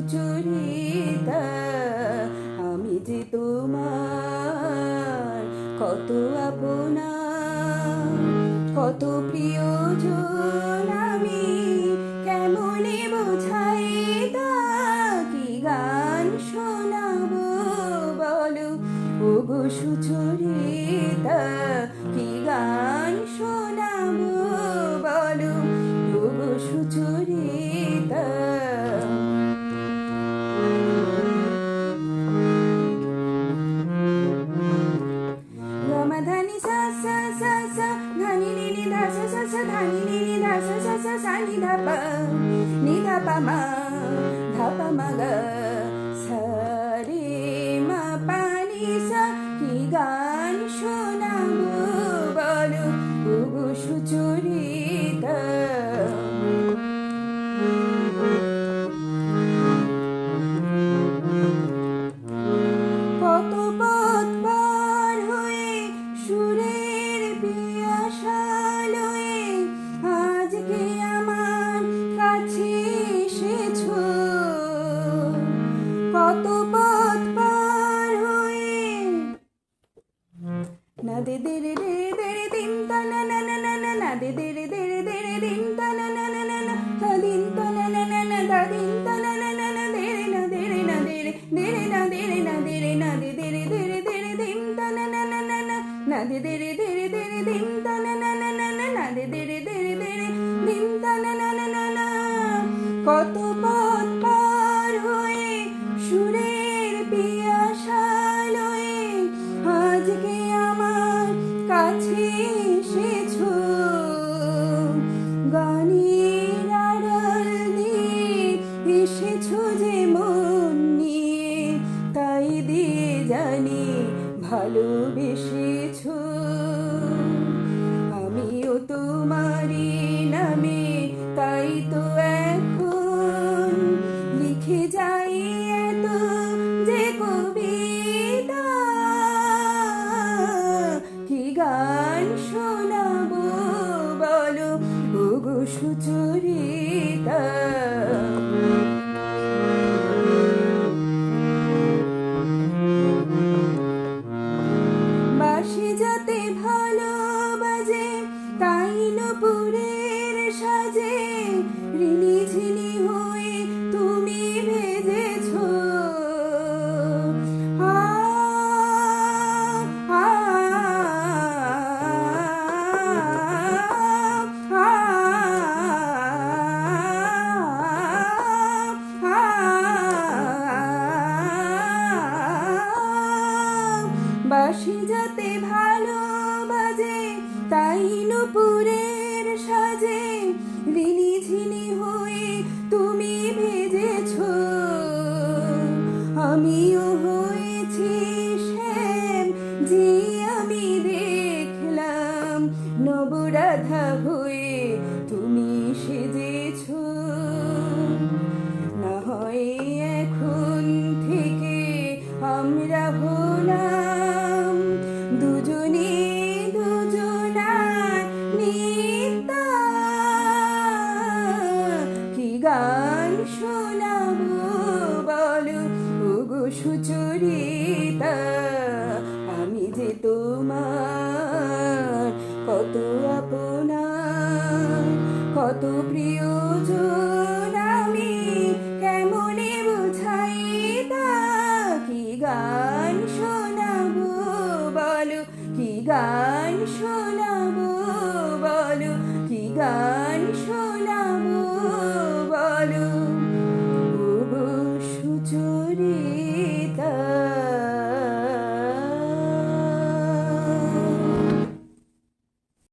সুচরিতা আমি যে তোমার কত আপনা, কত প্রিয়জন, আমি কেমনে বোঝাই কি গান শোনাবো বলো? ও গো Sucharita ni da pa ni da pa ma da pa ma ga நதி திரு திரு திந்தன நதி திரு திரு திரு திந்தன நதி திரு திரு திரு திந்தன நதி திரு திரு திரு திந்தன কত জানি ভালোবেসেছ। আমিও তোমারই নামে যে রিলি ঝিলি তুমি ভেজেছ বাসি যাতে ভালো বাজে তাই নুপুরে নবরাধা হয়ে তুমি সেজেছ। না হয় এখন থেকে আমরা হলাম দুজনে দুজনার নিতা। কি গান সুচরিতা। কত প্রিয়জন আমি কি গান শোনাবো বলো? কি গান শোনা